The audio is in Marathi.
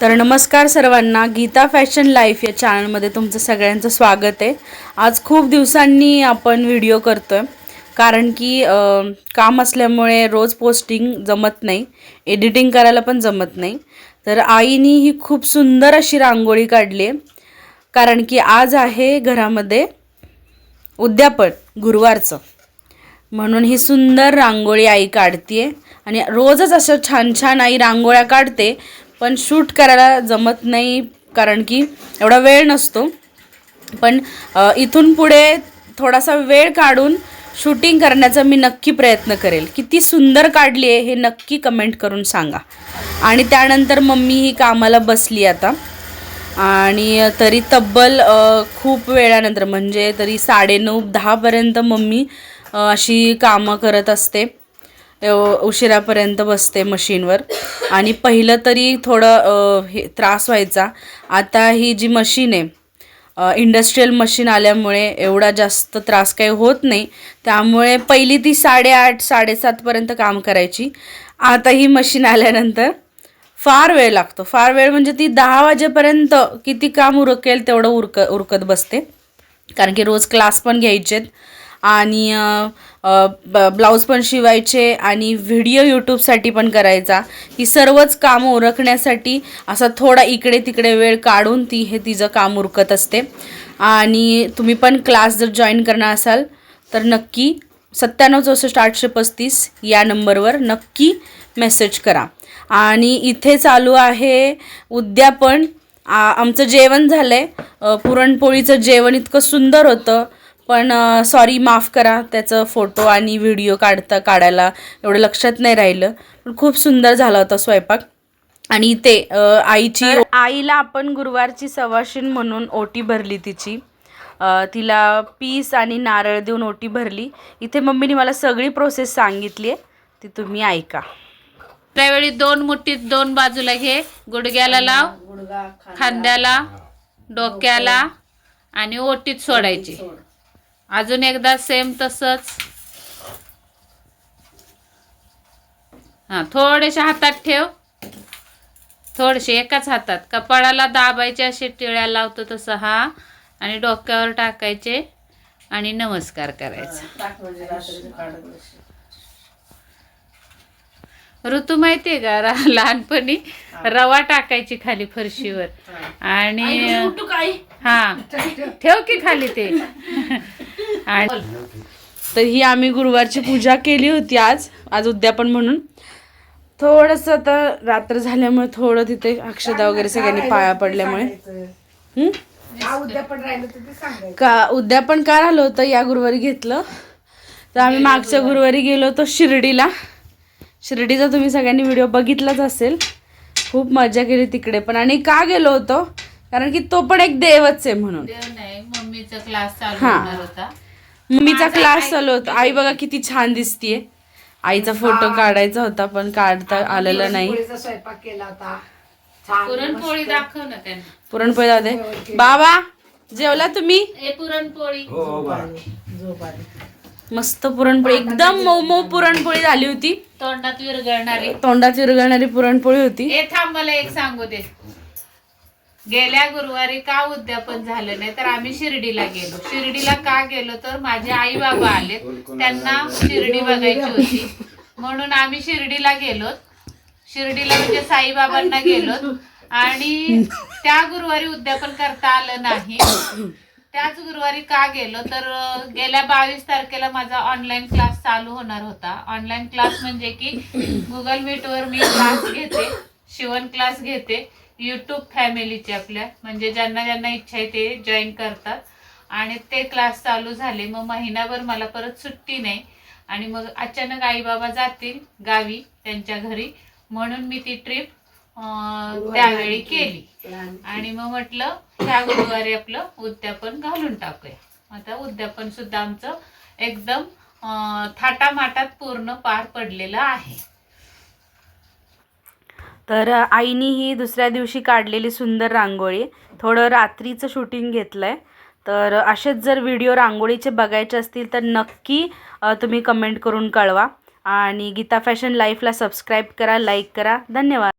तर नमस्कार सर्वांना. गीता फॅशन लाईफ या चॅनलमध्ये तुमचं सगळ्यांचं स्वागत आहे. आज खूप दिवसांनी आपण व्हिडिओ करतो आहे कारण की काम असल्यामुळे रोज पोस्टिंग जमत नाही. एडिटिंग करायला पण जमत नाही. तर आईनी ही खूप सुंदर अशी रांगोळी काढली आहे. कारण की आज आहे घरामध्ये उद्यापन गुरुवारचं. म्हणून ही सुंदर रांगोळी आई काढते आणि रोजच असं छान छान आई रांगोळ्या काढते. पण शूट करायला जमत नाही कारण की एवढा वेळ नसतो. पण इथून पुढे थोडासा वेळ काढून शूटिंग करण्याचा मी नक्की प्रयत्न करेल. किती सुंदर काढली आहे हे नक्की कमेंट करून सांगा. आणि त्यानंतर मम्मी ही कामाला बसली आता. आणि तरी तब्बल खूप वेळानंतर म्हणजे तरी साडेनऊ दहापर्यंत मम्मी अशी कामं करत असते. उशिरापर्यंत बसते मशीनवर. आणि पहिलं तरी थोडं हे त्रास व्हायचा. आता ही जी मशीन आहे इंडस्ट्रीयल मशीन आल्यामुळे एवढा जास्त त्रास काही होत नाही. त्यामुळे पहिली ती साडेआठ साडेसातपर्यंत काम करायची. आता ही मशीन आल्यानंतर फार वेळ लागतो. फार वेळ म्हणजे ती दहा वाजेपर्यंत किती काम उरकेल तेवढं उरक उरकत बसते. कारण की रोज क्लास पण घ्यायचेत. आणि ब- ब्लाऊज पण शिवायचे आणि व्हिडिओ यूट्यूबसाठी पण करायचा. ही सर्वच काम उरकण्यासाठी असा थोडा इकडे तिकडे वेळ काढून ती हे तिचं काम उरकत असते. आणि तुम्ही पण क्लास जर जॉईन करणार असाल तर नक्की सत्त्याण्णव चौसष्ट आठशे पस्तीस या नंबरवर नक्की मेसेज करा. आणि इथे चालू आहे उद्यापन. पण आमचं जेवण झालं आहे पुरणपोळीचं जेवण इतकं सुंदर होतं. पण सॉरी माफ करा त्याचं फोटो आणि व्हिडिओ काढता काढायला एवढं लक्षात नाही राहिलं. पण खूप सुंदर झाला होता स्वयंपाक. आणि ते आईची आईला आपण गुरुवारची सवाशीण म्हणून ओटी भरली तिची. तिला पीस आणि नारळ देऊन ओटी भरली. इथे मम्मीने मला सगळी प्रोसेस सांगितली आहे ती तुम्ही ऐका. त्यावेळी दोन मुठीत दोन बाजूला घे. गुडघ्याला लाव. खांद्याला डोक्याला. आणि ओटीत सोडायची. अजून एकदा सेम तसंच. हा थोडेसे हातात ठेव. थोडेसे एकाच हातात. कपाळाला दाबायचे असे टिळ्या लावतो तसं हा. आणि डोक्यावर टाकायचे आणि नमस्कार करायचा. ऋतू माहितीये का? रा- लहानपणी रवा टाकायची खाली फरशीवर. आणि हा. ठेव की खाली ते? आणि तर ही आम्ही गुरुवारची पूजा केली होती आज आज उद्यापन म्हणून. थोडंसं आता रात्र झाल्यामुळे थोडं तिथे अक्षदा वगैरे सगळ्यांनी पाया पडल्यामुळे. हं? का उद्यापन का राहिलं होतं या गुरुवारी घेतलं. तर आम्ही मागच्या गुरुवारी गेलो होतो शिर्डीला. शिर्डीचा तुम्ही सगळ्यांनी व्हिडिओ बघितलाच असेल. खूप मजा केली तिकडे पण. आणि का गेलो होतो? कारण की तो पण एक देवच आहे म्हणून. देव नाही मम्मीचा क्लास चालू. होणार होता. मम्मीचा क्लास चालू होता. आई बघा किती छान दिसतीये. आईचा फोटो काढायचा होता पण काढता आलेला नाही. स्वयंपाक केला होता. छान पुरणपोळी दाखव ना त्यांना. पुरणपोळी जाऊ दे बाबा जेवला तुम्ही? पुरणपोळी. मस्त पुरणपोळी. एकदम मऊ मऊ पुरणपोळी झाली होती. तोंडात विरघळणारी. तोंडात विरघळणारी पुरणपोळी होती. ए थांब मला एक सांगू दे. गेल्या गुरुवारी का उद्यापन झालं नाही तर आम्ही शिर्डीला गेलो. शिर्डीला का गेलो तर माझे आई बाबा आले. त्यांना शिर्डी बघायची होती. म्हणून आम्ही शिर्डीला गेलो. शिर्डीला म्हणजे साईबाबांना गेलो. आणि त्या गुरुवारी उद्यापन करता आलं नाही. त्याच गुरुवारी का गेलो तर गेल्या बावीस तारखेला माझा ऑनलाईन क्लास चालू होणार होता. ऑनलाईन क्लास म्हणजे की गुगल मीटवर मी क्लास घेते. शिवण क्लास घेते. यूट्यूब फॅमिलीचे आपल्या. म्हणजे ज्यांना ज्यांना इच्छा आहे ते जॉईन करतात. आणि ते क्लास चालू झाले. मग महिनाभर मला परत सुट्टी नाही. आणि मग अचानक आई बाबा जातील गावी त्यांच्या घरी. म्हणून मी ती ट्रिप त्यावेळी केली. आणि मग म्हटलं ह्या गुरुवारी आपलं उद्यापन घालून टाकूया. आता उद्यापन सुद्धा आमचं एकदम थाटामाटात पूर्ण पार पडलेलं आहे. तर आईनी ही दुसऱ्या दिवशी काढलेली सुंदर रांगोळी. थोडं रात्रीचं शूटिंग घेतलं आहे तर असेच जर व्हिडिओ रांगोळीचे बघायचे असतील तर नक्की तुम्ही कमेंट करून कळवा. आणि गीता फॅशन लाईफला सबस्क्राईब करा लाईक करा. धन्यवाद.